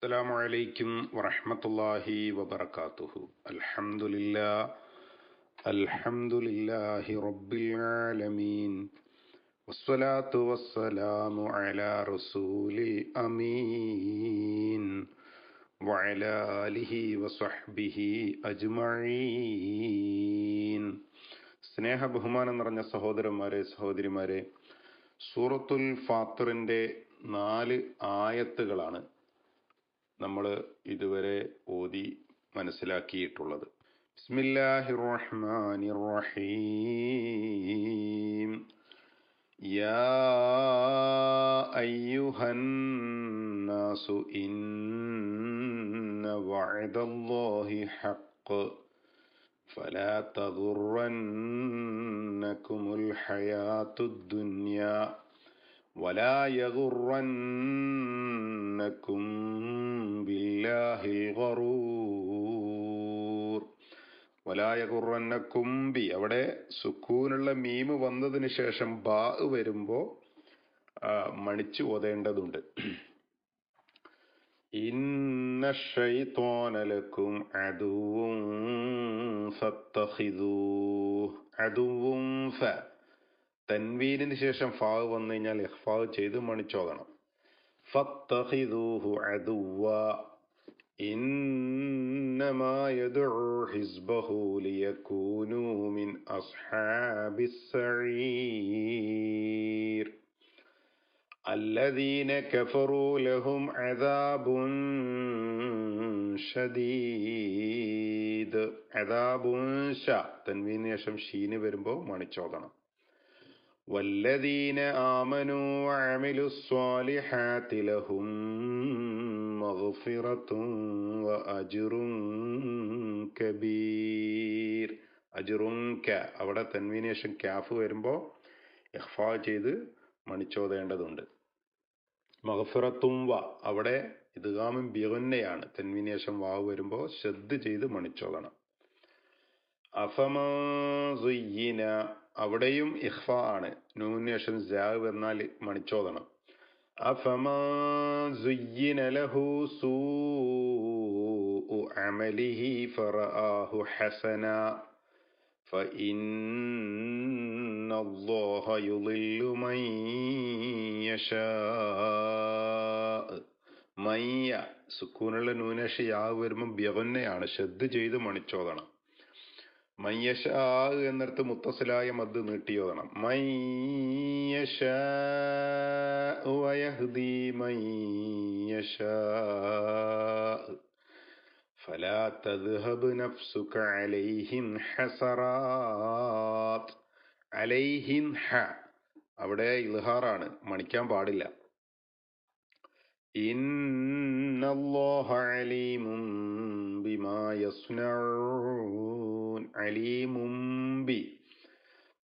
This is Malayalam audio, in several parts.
السلام عليكم ورحمة الله وبركاته الحمد لله الحمد لله رب العالمين والصلاة والسلام على رسول الأمين وعلى آله وصحبه أجمعين സ്നേഹ ബഹുമാനം നിറഞ്ഞ സഹോദരന്മാരെ സഹോദരിമാരെ സൂറത്തുൽ ഫാത്തറിന്റെ നാല് ആയത്തുകളാണ് നമ്മൾ ഇതുവരെ ഓതി മനസ്സിലാക്കിയിട്ടുള്ളത് ബിസ്മില്ലാഹിർ റഹ്മാനിർ റഹീം യാ അയ്യുഹൻ നാസു ഇന്ന വഅദല്ലാഹി ഹഖ് فلا تغرنكم الحياة الدنيا ولا يغرنكم بالله الغرور ولا يغرنكم ബി അവിടെ സുക്കൂനുള്ള മീമ് വന്നതിന് ശേഷം ബാ വരുമ്പോ മണിച്ചു ഓതേണ്ടതുണ്ട് ഇന്ന ഷൈത്വാനലക്കും അദുവും ഫത്തഖിദൂ അദുവും ഫ തൻവീനിന് ശേഷം ഫാവ് വന്നു കഴിഞ്ഞാൽ ഇഹ്ഫാവ് ചെയ്ത് മണിച്ചോദണം ഫത്തഖിദൂഹു അദുവ إنما يدعو حزبه ليكونوا من أصحاب السعير الذين كفروا لهم عذاب شديد عذاب ഷ തൻവീന് ശേഷം ഷീന് വരുമ്പോൾ മണിച്ചോദണം والذين آمنوا وعملوا الصالحات لهم مغفرة وأجر كبير أجر ക അവിടെ തൻവീന് ശേഷം ക്യാഫ് വരുമ്പോൾ ഇഹ്ഫാ ചെയ്ത് മണിച്ചോതേണ്ടതുണ്ട് മഹഫിറത്തും വ അവിടെ ഇദ്ഗാമും ബിഗന്നയാണ് തെൻവിനേഷം വാവ് വരുമ്പോൾ ശ്രദ്ധ ചെയ്ത് മണിച്ചോദണം അഫമീന അവിടെയും ഇഹ്ഫ ആണ് നൂനേഷം ജാവ് എന്നാൽ മണിച്ചോദണം അഫമീന ലഹു സൂ അമലിഹി ഫറആഹു ഹസന فإن الله يضل من يشاء മയ്യ സുക്കൂനുള്ള നൂനേഷ യാവ് വരുമ്പോൾ ബിയവന്നയാണ് ശ്രദ്ധ ചെയ്ത് മണിച്ചോദണം മയ്യഷ എന്നിടത്ത് മുത്തസിലായ മദ് നീട്ടിയോദണം മയ്യഷ വയഹ്ദി മയ്യഷ فلا تذهب نفسك عليهم حسرات عليهم ഹ അവിടെ ഇൽഹാറാണ് മണിക്കാൻ പാടില്ല ഇന്നല്ലാഹ അലീമും ബിമാ അലീമും ബി.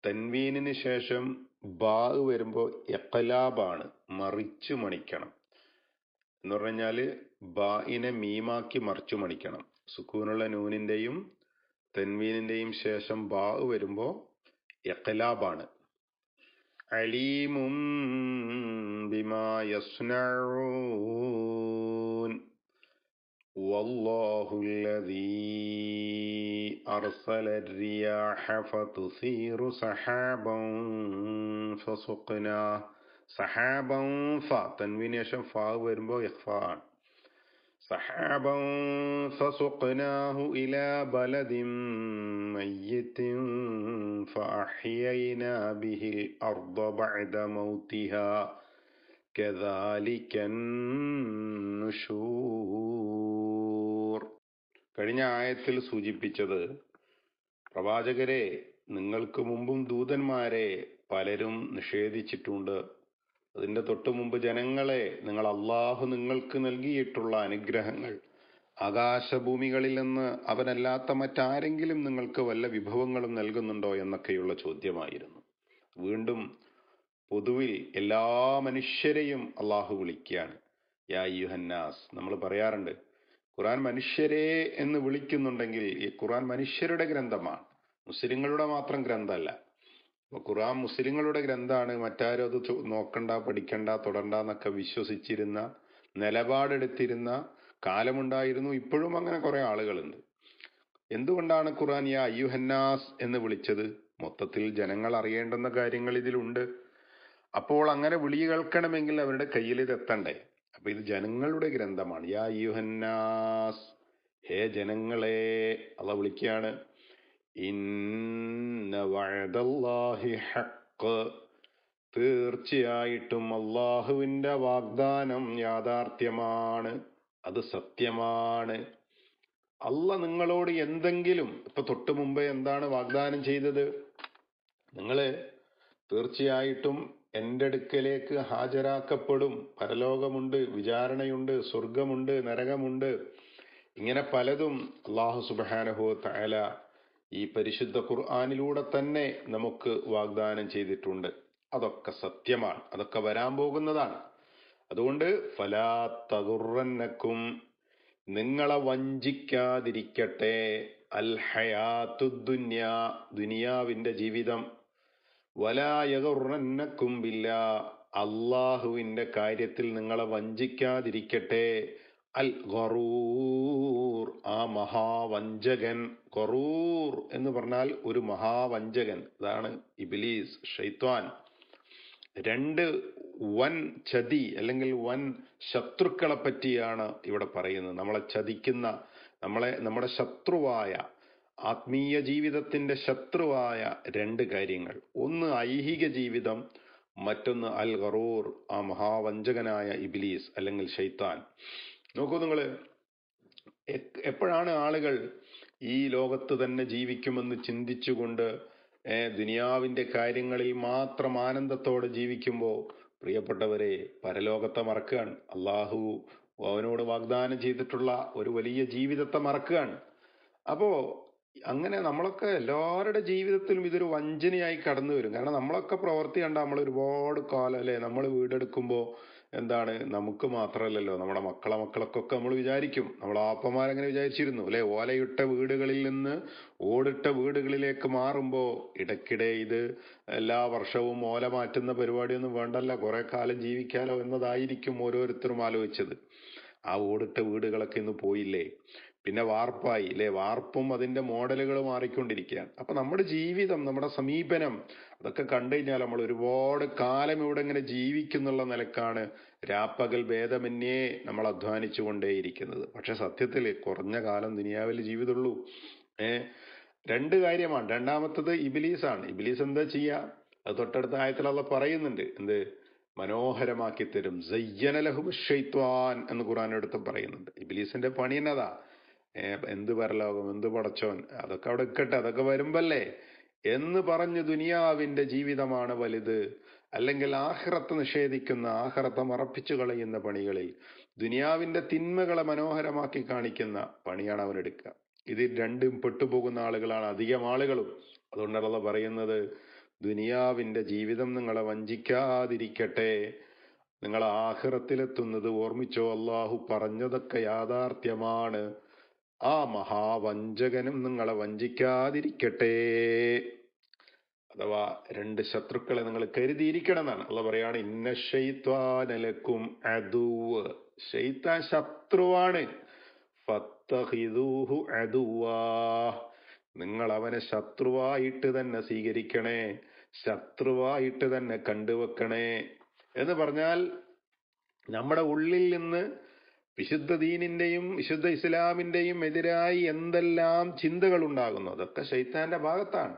തൻവീനിന് ശേഷം ബാ വരുമ്പോൾ എക്കലാബാണ് മറിച്ചു മണിക്കണം. എന്ന് പറഞ്ഞാൽ ബായിനെ മീമാക്കി മറിച്ചു മണിക്കണം. സുക്കൂനുള്ള നൂനിന്റെയും തെൻവീനിന്റെയും ശേഷം ബാ വരുമ്പോൾ എക്കലാബാണ് അലീമും ബിമാ والله الذي أرسل الرياح فتثير سحابا فسقناه സഹാബം ഫ തൻവീന് ശേഷം ഫ വരുമ്പോ ഇഖ്ഫ ആണ് سحابا فسقناه إلى بلد ميت فأحيينا به الأرض بعد കഴിഞ്ഞ ആയത്തിൽ സൂചിപ്പിച്ചത് പ്രവാചകരെ നിങ്ങൾക്ക് മുമ്പും ദൂതന്മാരെ പലരും നിഷേധിച്ചിട്ടുണ്ട്. അതിന്റെ തൊട്ടു മുമ്പ് ജനങ്ങളെ നിങ്ങൾ അള്ളാഹു നിങ്ങൾക്ക് നൽകിയിട്ടുള്ള അനുഗ്രഹങ്ങൾ ആകാശഭൂമികളിൽ നിന്ന് അവനല്ലാത്ത മറ്റാരെങ്കിലും നിങ്ങൾക്ക് വല്ല വിഭവങ്ങളും നൽകുന്നുണ്ടോ എന്നൊക്കെയുള്ള ചോദ്യമായിരുന്നു. വീണ്ടും പൊതുവിൽ എല്ലാ മനുഷ്യരെയും അള്ളാഹു വിളിക്കുകയാണ്. യാ യുഹന്നാസ് നമ്മൾ പറയാറുണ്ട് ഖുറാൻ മനുഷ്യരെ എന്ന് വിളിക്കുന്നുണ്ടെങ്കിൽ ഈ ഖുറാൻ മനുഷ്യരുടെ ഗ്രന്ഥമാണ്. മുസ്ലിങ്ങളുടെ മാത്രം ഗ്രന്ഥമല്ല. അപ്പൊ ഖുറാൻ മുസ്ലിങ്ങളുടെ ഗ്രന്ഥമാണ്. മറ്റാരും അത് നോക്കണ്ട പഠിക്കണ്ട തുടണ്ട എന്നൊക്കെ വിശ്വസിച്ചിരുന്ന നിലപാടെടുത്തിരുന്ന കാലമുണ്ടായിരുന്നു. ഇപ്പോഴും അങ്ങനെ കുറെ ആളുകളുണ്ട്. എന്തുകൊണ്ടാണ് ഖുറാൻ യാ അയ്യുഹന്നാസ് എന്ന് വിളിച്ചത്? മൊത്തത്തിൽ ജനങ്ങൾ അറിയേണ്ടുന്ന കാര്യങ്ങൾ ഇതിലുണ്ട്. അപ്പോൾ അങ്ങനെ വിളി കേൾക്കണമെങ്കിൽ അവരുടെ കയ്യിൽ ഇത് എത്തണ്ടേ? അപ്പൊ ഇത് ജനങ്ങളുടെ ഗ്രന്ഥമാണ്. യാ യുഹന്നാസ് ഹേ ജനങ്ങളെ അള്ള വിളിക്കുകയാണ്. തീർച്ചയായിട്ടും അള്ളാഹുവിന്റെ വാഗ്ദാനം യാഥാർത്ഥ്യമാണ്. അത് സത്യമാണ്. അല്ല നിങ്ങളോട് എന്തെങ്കിലും ഇപ്പൊ തൊട്ടു മുമ്പേ എന്താണ് വാഗ്ദാനം ചെയ്തത്? നിങ്ങൾ തീർച്ചയായിട്ടും എന്റെ അടുക്കലേക്ക് ഹാജരാക്കപ്പെടും. പരലോകമുണ്ട് വിചാരണയുണ്ട് സ്വർഗമുണ്ട് നരകമുണ്ട്. ഇങ്ങനെ പലതും അള്ളാഹു സുബാനഹു തല ഈ പരിശുദ്ധ ഖുർആാനിലൂടെ തന്നെ നമുക്ക് വാഗ്ദാനം ചെയ്തിട്ടുണ്ട്. അതൊക്കെ സത്യമാണ്. അതൊക്കെ വരാൻ പോകുന്നതാണ്. അതുകൊണ്ട് ഫലാ തകുറന്നക്കും നിങ്ങളെ വഞ്ചിക്കാതിരിക്കട്ടെ. അൽ ഹയാത്തു ദുന്യ ദുനിയാവിന്റെ ജീവിതം വലായകുറന്നക്കും ബില്ല. അള്ളാഹുവിന്റെ കാര്യത്തിൽ നിങ്ങളെ വഞ്ചിക്കാതിരിക്കട്ടെ. അൽ ഗറൂർ ആ മഹാവഞ്ചകൻ ഖറൂർ എന്ന് പറഞ്ഞാൽ ഒരു മഹാവഞ്ചകൻ. അതാണ് ഇബിലീസ് ഷൈത്വാൻ രണ്ട് വൻ ചതി അല്ലെങ്കിൽ വൻ ശത്രുക്കളെ പറ്റിയാണ് ഇവിടെ പറയുന്നത്. നമ്മളെ ചതിക്കുന്ന നമ്മളെ നമ്മുടെ ശത്രുവായ ആത്മീയ ജീവിതത്തിന്റെ ശത്രുവായ രണ്ട് കാര്യങ്ങൾ. ഒന്ന് ഐഹിക ജീവിതം മറ്റൊന്ന് അൽ ഗറൂർ ആ മഹാവഞ്ചകനായ ഇബിലീസ് അല്ലെങ്കിൽ ഷെയ്ത്താൻ നോക്കൂ നിങ്ങൾ എപ്പോഴാണ് ആളുകൾ ഈ ലോകത്ത് തന്നെ ജീവിക്കുമെന്ന് ചിന്തിച്ചുകൊണ്ട് ദുനിയാവിന്റെ കാര്യങ്ങളിൽ മാത്രം ആനന്ദത്തോടെ ജീവിക്കുമ്പോൾ പ്രിയപ്പെട്ടവരെ പരലോകത്തെ മറക്കുകയാണ്. അള്ളാഹു അവനോട് വാഗ്ദാനം ചെയ്തിട്ടുള്ള ഒരു വലിയ ജീവിതത്തെ മറക്കുകയാണ്. അപ്പോ അങ്ങനെ നമ്മളൊക്കെ എല്ലാവരുടെ ജീവിതത്തിലും ഇതൊരു വഞ്ചനയായി കടന്നു വരും. കാരണം നമ്മളൊക്കെ പ്രവർത്തി കണ്ട നമ്മൾ ഒരുപാട് കാലം അല്ലെ? നമ്മൾ വീടെടുക്കുമ്പോൾ എന്താണ്? നമുക്ക് മാത്രമല്ലല്ലോ. നമ്മുടെ മക്കളെ മക്കളൊക്കെ നമ്മൾ വിചാരിക്കും. നമ്മൾ ആപ്പന്മാരങ്ങനെ വിചാരിച്ചിരുന്നു അല്ലെ? ഓലയിട്ട വീടുകളിൽ നിന്ന് ഓടിട്ട വീടുകളിലേക്ക് മാറുമ്പോൾ ഇടയ്ക്കിടെ ഇത് എല്ലാ വർഷവും ഓല മാറ്റുന്ന പരിപാടിയൊന്നും വേണ്ടല്ല. കുറെ കാലം ജീവിക്കാലോ എന്നതായിരിക്കും ഓരോരുത്തരും ആലോചിച്ചത്. ആ ഓടിട്ട വീടുകളൊക്കെ ഇന്ന് പോയില്ലേ? പിന്നെ വാർപ്പായി അല്ലെ വാർപ്പും അതിന്റെ മോഡലുകൾ മാറിക്കൊണ്ടിരിക്കുകയാണ്. അപ്പൊ നമ്മുടെ ജീവിതം നമ്മുടെ സമീപനം അതൊക്കെ കണ്ടു കഴിഞ്ഞാൽ നമ്മൾ ഒരുപാട് കാലം ഇവിടെ ഇങ്ങനെ ജീവിക്കുന്നുള്ള നിലക്കാണ് രാപ്പകൽ ഭേദമന്യേ നമ്മൾ അധ്വാനിച്ചു കൊണ്ടേയിരിക്കുന്നത്. പക്ഷെ സത്യത്തിൽ കുറഞ്ഞ കാലം ദുനിയാവിൽ ജീവിതമുള്ളൂ. ഏ? രണ്ട് കാര്യമാണ്. രണ്ടാമത്തത് ഇബിലീസാണ്. ഇബിലീസ് എന്താ ചെയ്യാ അത് തൊട്ടടുത്ത ആയത്തിൽ ആയത്തിലുള്ള പറയുന്നുണ്ട്. എന്ത്? മനോഹരമാക്കി തരും. എന്ന് ഖുറാൻ എടുത്ത് പറയുന്നുണ്ട്. ഇബിലീസിന്റെ പണി എന്നതാ? എന്ത് പരലോകം എന്ത് പടച്ചോൻ? അതൊക്കെ അവിടെ ഇക്കട്ടെ അതൊക്കെ വരുമ്പല്ലേ? എന്ന് പറഞ്ഞ് ദുനിയാവിന്റെ ജീവിതമാണ് വലുത്. അല്ലെങ്കിൽ ആഹ്റത്ത് നിഷേധിക്കുന്ന ആഹ്റത്തെ മറപ്പിച്ചു കളയുന്ന പണികളിൽ ദുനിയാവിന്റെ തിന്മകളെ മനോഹരമാക്കി കാണിക്കുന്ന പണിയാണ് അവനെടുക്കുക ഇത് രണ്ടും പെട്ടുപോകുന്ന ആളുകളാണ് അധികം ആളുകളും. അതുകൊണ്ടല്ല പറയുന്നത് ദുനിയാവിന്റെ ജീവിതം നിങ്ങളെ വഞ്ചിക്കാതിരിക്കട്ടെ. നിങ്ങൾ ആഹ്റത്തിലെത്തുന്നത് ഓർമ്മിച്ചോ? അള്ളാഹു പറഞ്ഞതൊക്കെ യാഥാർത്ഥ്യമാണ്. ആ മഹാവഞ്ചകനും നിങ്ങളെ വഞ്ചിക്കാതിരിക്കട്ടെ. അഥവാ രണ്ട് ശത്രുക്കളെ നിങ്ങൾ കരുതിയിരിക്കണം എന്നാണ് അല്ല പറയാണ് ഇന്ന ഷെയ്ത്വാനലക്കും അതുവ് ഷെയ്ത്താൻ ശത്രുവാണ്. നിങ്ങൾ അവനെ ശത്രുവായിട്ട് തന്നെ സ്വീകരിക്കണേ ശത്രുവായിട്ട് തന്നെ കണ്ടുവെക്കണേ എന്ന് പറഞ്ഞാൽ നമ്മുടെ ഉള്ളിൽ നിന്ന് വിശുദ്ധ ദീനിന്റെയും വിശുദ്ധ ഇസ്ലാമിന്റെയും എതിരായി എന്തെല്ലാം ചിന്തകൾ ഉണ്ടാകുന്നു അതൊക്കെ ശൈത്താന്റെ ഭാഗത്താണ്.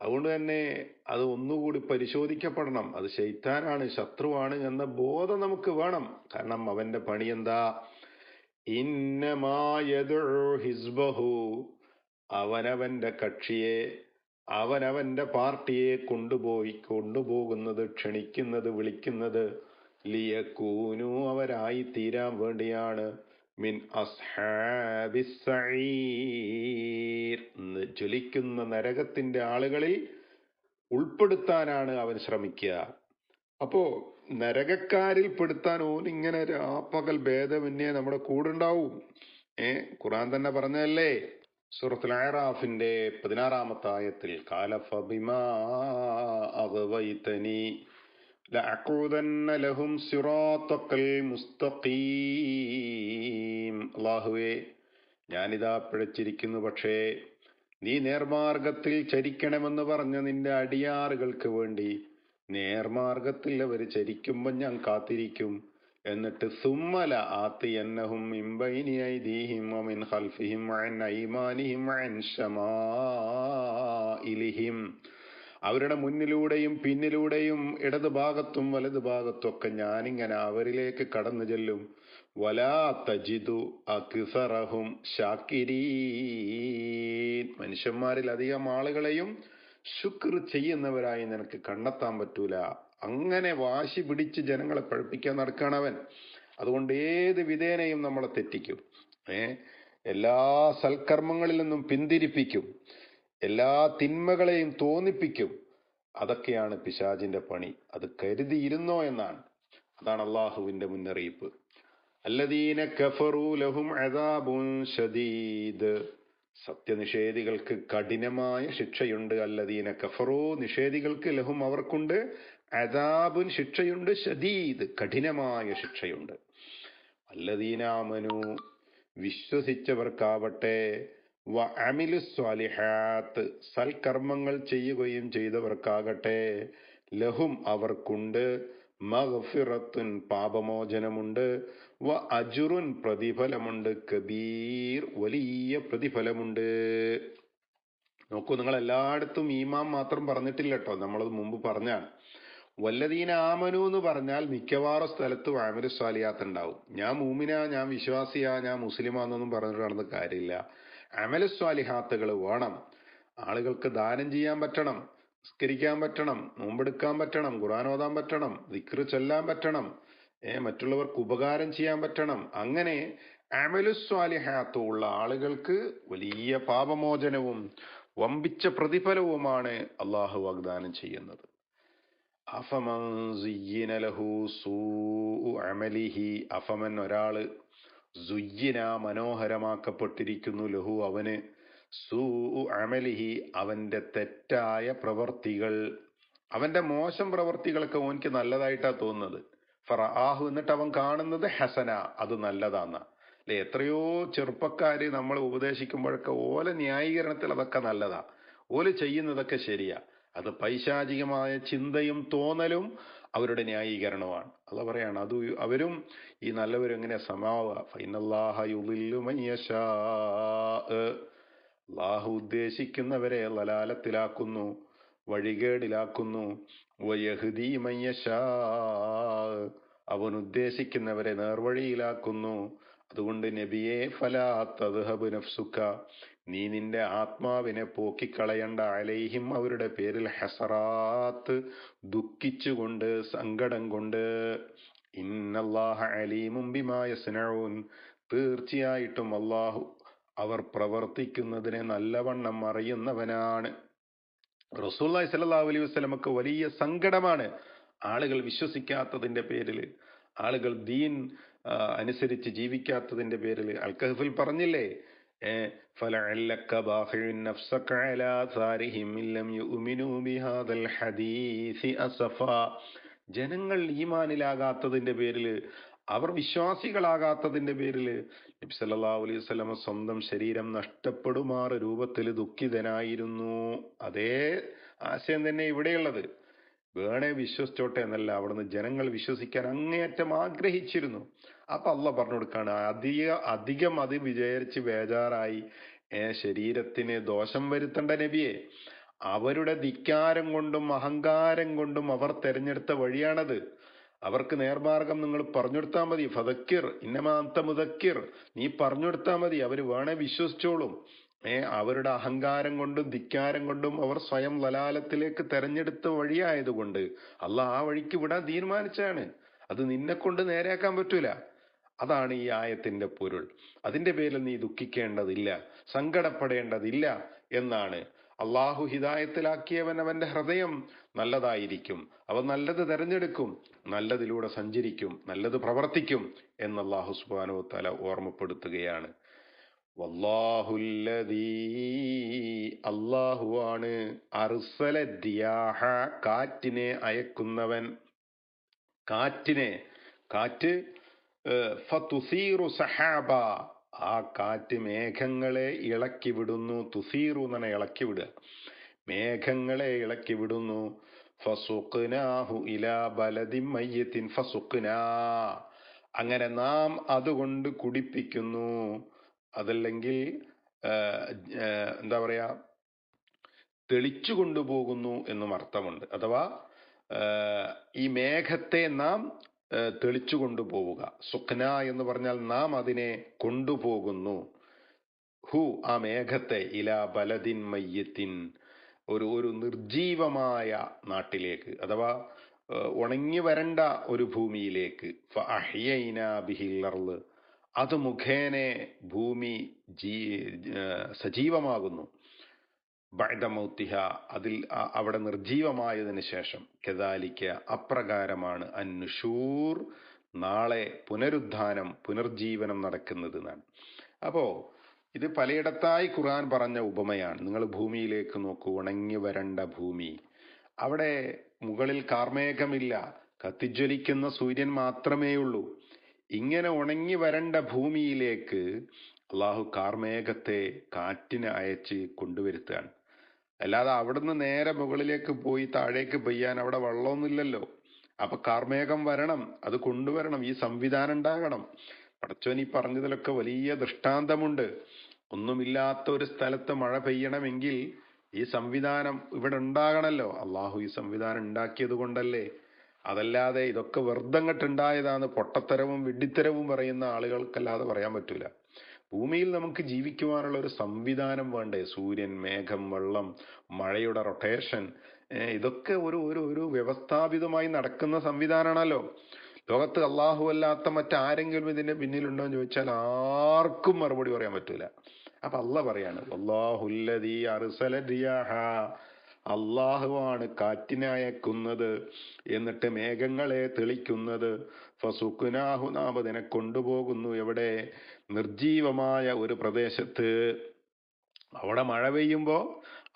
അതുകൊണ്ട് തന്നെ അത് ഒന്നുകൂടി പരിശോധിക്കപ്പെടണം. അത് ശൈത്താനാണ് ശത്രുവാണ് എന്ന ബോധം നമുക്ക് വേണം. കാരണം അവന്റെ പണി എന്താ? ഹിസ്ബഹു. അവനവന്റെ കക്ഷിയെ അവനവന്റെ പാർട്ടിയെ കൊണ്ടുപോയി കൊണ്ടുപോകുന്നത് ക്ഷണിക്കുന്നത് വിളിക്കുന്നത് ലിയക്കൂനു അവരായി തീരാൻ വേണ്ടിയാണ്. മിൻ ജ്വലിക്കുന്ന നരകത്തിന്റെ ആളുകളിൽ ഉൾപ്പെടുത്താനാണ് അവൻ ശ്രമിക്കുക. അപ്പോ നരകക്കാരിൽ പെടുത്താൻ ഓൻ ഇങ്ങനെ രാപ്പകൽ ഭേദമന്യേ നമ്മുടെ കൂടെ ഉണ്ടാവും ഏ ഖുറാൻ തന്നെ പറഞ്ഞതല്ലേ? സൂറത്തുൽ ആറാഫിന്റെ പതിനാറാമത്തെ ആയത്തിൽ കാല ഫബിമാ അഗ്വൈതനി മുസ്തഖീം. അള്ളാഹുവേ ഞാനിതാ പിഴച്ചിരിക്കുന്നു പക്ഷേ നീ നേർമാർഗത്തിൽ ചരിക്കണമെന്ന് പറഞ്ഞ നിന്റെ അടിയാറുകൾക്ക് വേണ്ടി നേർമാർഗത്തിൽ അവർ ചരിക്കുമ്പോൾ ഞാൻ കാത്തിരിക്കും. എന്നിട്ട് സുമ്മല ആത്തി എന്നഹും ഇമ്പൈനി അവരുടെ മുന്നിലൂടെയും പിന്നിലൂടെയും ഇടതുഭാഗത്തും ഭാഗത്തും വലത് ഭാഗത്തും ഒക്കെ ഞാനിങ്ങനെ അവരിലേക്ക് കടന്നു ചെല്ലും. വലാ തജിദു അക്സറഹും മനുഷ്യന്മാരിൽ അധികം ആളുകളെയും ശുക്ർ ചെയ്യുന്നവരായി നിനക്ക് കണ്ടെത്താൻ പറ്റൂല. അങ്ങനെ വാശി പിടിച്ച് ജനങ്ങളെ പഴപ്പിക്കാൻ നടക്കണവൻ അതുകൊണ്ട് ഏത് വിധേനയും നമ്മളെ തെറ്റിക്കും. ഏ? എല്ലാ സൽക്കർമ്മങ്ങളിൽ നിന്നും പിന്തിരിപ്പിക്കും. എല്ലാ തിന്മകളെയും തോന്നിപ്പിക്കും. അതൊക്കെയാണ് പിശാജിന്റെ പണി. അത് കരുതിയിരുന്നോ എന്നാണ്. അതാണ് അള്ളാഹുവിന്റെ മുന്നറിയിപ്പ്. അല്ലദീന കഫറു ലഹും ഷദീദ് സത്യനിഷേധികൾക്ക് കഠിനമായ ശിക്ഷയുണ്ട് അല്ലദീന കഫറു. നിഷേധികൾക്ക് ലഹും അവർക്കുണ്ട്. അദാബുൻ ശിക്ഷയുണ്ട് ഷദീദ് കഠിനമായ ശിക്ഷയുണ്ട്. അല്ലദീനാമനു വിശ്വസിച്ചവർക്കാവട്ടെ. വ അമിലു സ്വാലിഹാത്ത് സൽക്കർമ്മങ്ങൾ ചെയ്യുകയും ചെയ്തവർക്കാകട്ടെ ലഹും അവർക്കുണ്ട്. മഹഫിറത്തുൻ പാപമോചനമുണ്ട്. വ അജുറുൻ പ്രതിഫലമുണ്ട്. കബീർ വലിയ പ്രതിഫലമുണ്ട്. നോക്കൂ നിങ്ങൾ എല്ലായിടത്തും ഈമാം മാത്രം പറഞ്ഞിട്ടില്ല കേട്ടോ നമ്മളത് മുമ്പ് പറഞ്ഞാണ്. വല്ലതീന ആമനു എന്ന് പറഞ്ഞാൽ മിക്കവാറും സ്ഥലത്ത് സ്വാലിയാത്ത് ഉണ്ടാവും. ഞാൻ മൂമിന ഞാൻ വിശ്വാസിയാ ഞാൻ മുസ്ലിമാന്നൊന്നും പറഞ്ഞിട്ട് നടന്ന കാര്യമില്ല. അമല സ്വാലിഹാത്തുകൾ വേണം. ആളുകൾക്ക് ദാനം ചെയ്യാൻ പറ്റണം നിസ്കരിക്കാൻ പറ്റണം നോമ്പെടുക്കാൻ പറ്റണം ഖുർആൻ ഓതാൻ പറ്റണം ദിക്ർ ചൊല്ലാൻ പറ്റണം ഏ മറ്റുള്ളവർക്ക് ഉപകാരം ചെയ്യാൻ പറ്റണം. അങ്ങനെ അമലുസ്വാലിഹാത്തും ഉള്ള ആളുകൾക്ക് വലിയ പാപമോചനവും വമ്പിച്ച പ്രതിഫലവുമാണ് അള്ളാഹു വാഗ്ദാനം ചെയ്യുന്നത്. അഫമൻ അഫമൻ ഒരാൾ സുയ്യിന മനോഹരമാക്കപ്പെട്ടിരിക്കുന്നു ലഹു അവന്. സൂ അമലിഹി അവന്റെ തെറ്റായ പ്രവർത്തികൾ. അവന്റെ മോശം പ്രവർത്തികളൊക്കെ ഓനിക്ക് നല്ലതായിട്ടാ തോന്നുന്നത്. ഫറാഹു എന്നിട്ട് അവൻ കാണുന്നത് ഹസന അത് നല്ലതാന്ന. അല്ലെ എത്രയോ ചെറുപ്പക്കാര് നമ്മൾ ഉപദേശിക്കുമ്പോഴൊക്കെ ഓല ന്യായീകരണത്തിൽ അതൊക്കെ നല്ലതാ. ഓൽ ചെയ്യുന്നതൊക്കെ ശരിയാ. അത് പൈശാചികമായ ചിന്തയും തോന്നലും അവരുടെ ന്യായീകരണമാണ്. അത് പറയാണ് അത് അവരും ഈ നല്ലവരും എങ്ങനെ സമാവ. ഫൈനല്ലാഹ യുളില്ലു മൻ അള്ളാഹു ഉദ്ദേശിക്കുന്നവരെ ലലാലത്തിലാക്കുന്നു വഴികേടിലാക്കുന്നു. വയഹ്ദി അവൻ ഉദ്ദേശിക്കുന്നവരെ നേർവഴിയിലാക്കുന്നു. അതുകൊണ്ട് നബിയെ ഫലാ തദ്ഹബ് നഫ്സുക. നീ നിന്റെ ആത്മാവിനെ പോക്കിക്കളയണ്ട. അലൈഹിം അവരുടെ പേരിൽ ഹസറാത്ത് ദുഃഖിച്ചുകൊണ്ട് സങ്കടം കൊണ്ട് ഇന്നല്ലാഹ അലീമും ബിമാ യസ്നഊൻ. തീർച്ചയായിട്ടും അള്ളാഹു അവർ പ്രവർത്തിക്കുന്നതിനെ നല്ലവണ്ണം അറിയുന്നവനാണ്. റസൂല്ലായി സല്ലല്ലാഹു അലൈഹി വസല്ലമക്ക് വലിയ സങ്കടമാണ് ആളുകൾ വിശ്വസിക്കാത്തതിന്റെ പേരിൽ. ആളുകൾ ദീൻ അനുസരിച്ച് ജീവിക്കാത്തതിന്റെ പേരിൽ. അൽക്കഹഫിൽ പറഞ്ഞില്ലേ? فلعلك باخع نفسك على آثارهم إن لم يؤمنوا بهذا الحديث أسفا ജനങ്ങൾ ഈമാനിലാകാത്തതിന്റെ പേരിൽ അവർ വിശ്വാസികളാകാത്തതിന്റെ പേരിൽ നബി സല്ലല്ലാഹു അലൈഹി വസല്ലമ സ്വന്തം ശരീരം നഷ്ടപ്പെടുമാറ് രൂപത്തിൽ ദുഃഖിതനായിരുന്നു അതേ ആശയം തന്നെ ഇവിടെയുള്ളത് വേണേ വിശ്വസിച്ചോട്ടെ എന്നല്ല അവിടുന്ന് ജനങ്ങൾ വിശ്വസിക്കാൻ അങ്ങേയറ്റം ആഗ്രഹിച്ചിരുന്നു അപ്പൊ അല്ല പറഞ്ഞു കൊടുക്കാണ്. അധിക അധികം അത് വിചാരിച്ച് ബേജാറായി. ഏ ശരീരത്തിന് ദോഷം വരുത്തണ്ട നബിയെ. അവരുടെ ധിക്കാരം കൊണ്ടും അഹങ്കാരം കൊണ്ടും അവർ തെരഞ്ഞെടുത്ത വഴിയാണത്. അവർക്ക് നേർമാർഗം നിങ്ങൾ പറഞ്ഞു കൊടുത്താൽ മതി ഫതക്കിർ ഇന്നമാന്ത മുതക്കിർ നീ പറഞ്ഞു കൊടുത്താൽ മതി. അവർ വേണേ വിശ്വസിച്ചോളും. ഏ അവരുടെ അഹങ്കാരം കൊണ്ടും ധിക്കാരം കൊണ്ടും അവർ സ്വയം ലലാലത്തിലേക്ക് തെരഞ്ഞെടുത്ത വഴിയായതുകൊണ്ട് അല്ല ആ വഴിക്ക് വിടാൻ തീരുമാനിച്ചാണ് അത് നിന്നെ കൊണ്ട് നേരെയാക്കാൻ പറ്റൂല. അതാണ് ഈ ആയത്തിന്റെ പൊരുൾ. അതിന്റെ പേരിൽ നീ ദുഃഖിക്കേണ്ടതില്ല സങ്കടപ്പെടേണ്ടതില്ല എന്നാണ്. അള്ളാഹു ഹിതായത്തിലാക്കിയവൻ അവന്റെ ഹൃദയം നല്ലതായിരിക്കും. അവൻ നല്ലത് തെരഞ്ഞെടുക്കും നല്ലതിലൂടെ സഞ്ചരിക്കും നല്ലത് പ്രവർത്തിക്കും എന്ന് അള്ളാഹു സുബാനോ തല ഓർമ്മപ്പെടുത്തുകയാണ്. വല്ലാഹുല്ലദീ അള്ളാഹുവാണ് അർസല ദിയാഹ കാറ്റിനെ അയക്കുന്നവൻ. കാറ്റിനെ കാറ്റ് ഫതുസീറു സഹാബ. ആ കാറ്റ് മേഘങ്ങളെ ഇളക്കി വിടുന്നു തുസീറു എന്നെ ഇളക്കി വിടുക മേഘങ്ങളെ ഇളക്കി വിടുന്നു ഫസുഖ്നാഹു ഇലാ ബലദിൻ മയ്യത്തിൻ ഫസുഖ്നാ. അങ്ങനെ നാം അതുകൊണ്ട് കുടിപ്പിക്കുന്നു. അതല്ലെങ്കിൽ എന്താ പറയാ തെളിച്ചു കൊണ്ടുപോകുന്നു എന്നും അർത്ഥമുണ്ട്. അഥവാ ഈ മേഘത്തെ നാം തെളിച്ചു കൊണ്ടുപോവുക. സുഖ്ന എന്ന് പറഞ്ഞാൽ നാം അതിനെ കൊണ്ടുപോകുന്നു. ഹു ആ മേഘത്തെ ഇല ബലദിൻ മയ്യത്തിൻ ഒരു ഒരു നിർജീവമായ നാട്ടിലേക്ക് അഥവാ ഉണങ്ങി വരണ്ട ഒരു ഭൂമിയിലേക്ക്. അത് മുഖേനെ ഭൂമി ജീ സജീവമാകുന്നു. ബഅദ മൗത്തിഹ അതിൽ അവിടെ നിർജീവമായതിനു ശേഷം കെതാലിക്ക അപ്രകാരമാണ് അന്നുഷൂർ നാളെ പുനരുദ്ധാനം പുനർജീവനം നടക്കുന്നത് എന്നാണ് അപ്പോ ഇത് പലയിടത്തായി ഖുർആൻ പറഞ്ഞ ഉപമയാണ്. നിങ്ങൾ ഭൂമിയിലേക്ക് നോക്കൂ ഉണങ്ങി വരണ്ട ഭൂമി. അവിടെ മുകളിൽ കാർമേഘമില്ല കത്തിജ്വലിക്കുന്ന സൂര്യൻ മാത്രമേ ഉള്ളൂ ഇങ്ങനെ ഉണങ്ങി വരണ്ട ഭൂമിയിലേക്ക് അള്ളാഹു കാർമേഘത്തെ കാറ്റിന് അയച്ച് കൊണ്ടുവരുത്തുകയാണ്. അല്ലാതെ അവിടുന്ന് നേരെ മുകളിലേക്ക് പോയി താഴേക്ക് പെയ്യാൻ അവിടെ വെള്ളമൊന്നുമില്ലല്ലോ. അപ്പൊ കാർമേഘം വരണം അത് കൊണ്ടുവരണം ഈ സംവിധാനം ഉണ്ടാകണം. പടച്ചോൻ ഈ പറഞ്ഞതിലൊക്കെ വലിയ ദൃഷ്ടാന്തമുണ്ട്. ഒന്നുമില്ലാത്ത ഒരു സ്ഥലത്ത് മഴ പെയ്യണമെങ്കിൽ ഈ സംവിധാനം ഇവിടെ ഉണ്ടാകണല്ലോ. അള്ളാഹു ഈ സംവിധാനം ഉണ്ടാക്കിയത് കൊണ്ടല്ലേ. അതല്ലാതെ ഇതൊക്കെ വെറുതെ അങ്ങോട്ടുണ്ടായതാണ് പൊട്ടത്തരവും വിഡ്ഢിത്തരവും പറയുന്ന ആളുകൾക്കല്ലാതെ പറയാൻ പറ്റൂല. ഭൂമിയിൽ നമുക്ക് ജീവിക്കുവാനുള്ള ഒരു സംവിധാനം വേണ്ടേ? സൂര്യൻ മേഘം വെള്ളം മഴയുടെ റൊട്ടേഷൻ ഇതൊക്കെ ഒരു ഒരു ഒരു വ്യവസ്ഥാപിതമായി നടക്കുന്ന സംവിധാനമാണല്ലോ. ലോകത്ത് അള്ളാഹു അല്ലാത്ത മറ്റാരെങ്കിലും ഇതിന്റെ പിന്നിലുണ്ടോ എന്ന് ചോദിച്ചാൽ ആർക്കും മറുപടി പറയാൻ പറ്റൂല. അപ്പൊ അല്ല പറയാണ് റിയാഹ അള്ളാഹുവാണ് കാറ്റിനെ അയക്കുന്നത് എന്നിട്ട് മേഘങ്ങളെ തെളിക്കുന്നത്. ഫസുക്കുനാഹു നാം അതിനെ കൊണ്ടുപോകുന്നു. എവിടെ? നിർജീവമായ ഒരു പ്രദേശത്ത്. അവിടെ മഴ പെയ്യുമ്പോൾ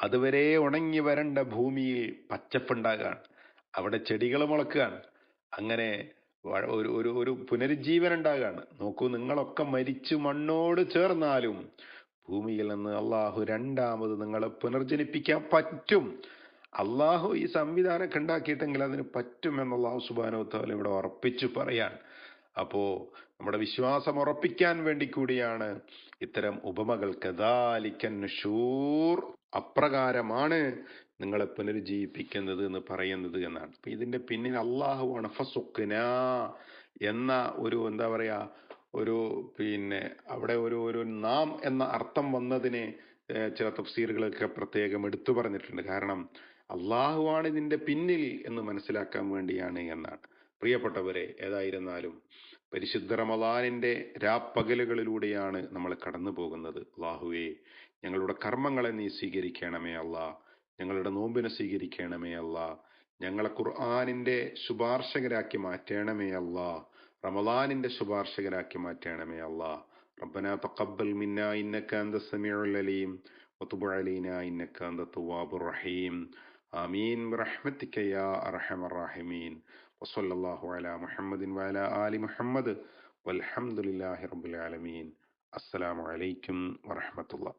അതുവരെ ഉണങ്ങി വരണ്ട ഭൂമിയിൽ പച്ചപ്പുണ്ടാകാണ്. അവിടെ ചെടികൾ മുളക്കുകയാണ്. അങ്ങനെ ഒരു ഒരു പുനരുജ്ജീവനം ഉണ്ടാകാണ്. നോക്കൂ നിങ്ങളൊക്കെ മരിച്ചു മണ്ണോട് ചേർന്നാലും ഭൂമിയിൽ നിന്ന് അള്ളാഹു രണ്ടാമത് നിങ്ങളെ പുനർജനിപ്പിക്കാൻ പറ്റും. അള്ളാഹു ഈ സംവിധാനമൊക്കെ ഉണ്ടാക്കിയിട്ടെങ്കിൽ അതിന് പറ്റും എന്ന് അള്ളാഹു സുബാനോ താല ഇവിടെ ഉറപ്പിച്ചു പറയാൻ. അപ്പോ നമ്മുടെ വിശ്വാസം ഉറപ്പിക്കാൻ വേണ്ടി കൂടിയാണ് ഇത്തരം ഉപമകൾ. കദാലിക്കൻ ഷൂർ അപ്രകാരമാണ് നിങ്ങളെ പുനരുജ്ജീവിപ്പിക്കുന്നത് എന്ന് പറയുന്നത് എന്നാണ്. അപ്പൊ ഇതിന്റെ പിന്നിൽ അള്ളാഹുവാണ് ഫസുഖ്ന എന്ന ഒരു എന്താ പറയാ ഒരു പിന്നെ അവിടെ ഒരു ഒരു നാം എന്ന അർത്ഥം വന്നതിനെ ചില തഫ്സീറുകളൊക്കെ പ്രത്യേകം എടുത്തു പറഞ്ഞിട്ടുണ്ട്. കാരണം അള്ളാഹുവാണ് ഇതിന്റെ പിന്നിൽ എന്ന് മനസ്സിലാക്കാൻ വേണ്ടിയാണ് എന്നാണ്. പ്രിയപ്പെട്ടവരെ ഏതായിരുന്നാലും പരിശുദ്ധ റമദാനിന്റെ രാപ്പകലുകളിലൂടെയാണ് നമ്മൾ കടന്നു പോകുന്നത് അള്ളാഹുവേ ഞങ്ങളുടെ കർമ്മങ്ങളെ നീ സ്വീകരിക്കണമേ അല്ല ഞങ്ങളുടെ നോമ്പിനെ സ്വീകരിക്കണമേ അല്ല ഞങ്ങളെ ഖുർആാനിന്റെ ശുപാർശകരാക്കി മാറ്റണമേ അല്ലാ റമദാനിന്റെ ശുപാർശകരാക്കി മാറ്റണമേ അല്ലാ ربنا تقبل منا إنك أنت السميع العليم وتب علينا إنك أنت التواب الرحيم آمين برحمتك يا أرحم الراحمين وصلى الله على محمد وعلى آل محمد والحمد لله رب العالمين السلام عليكم ورحمة الله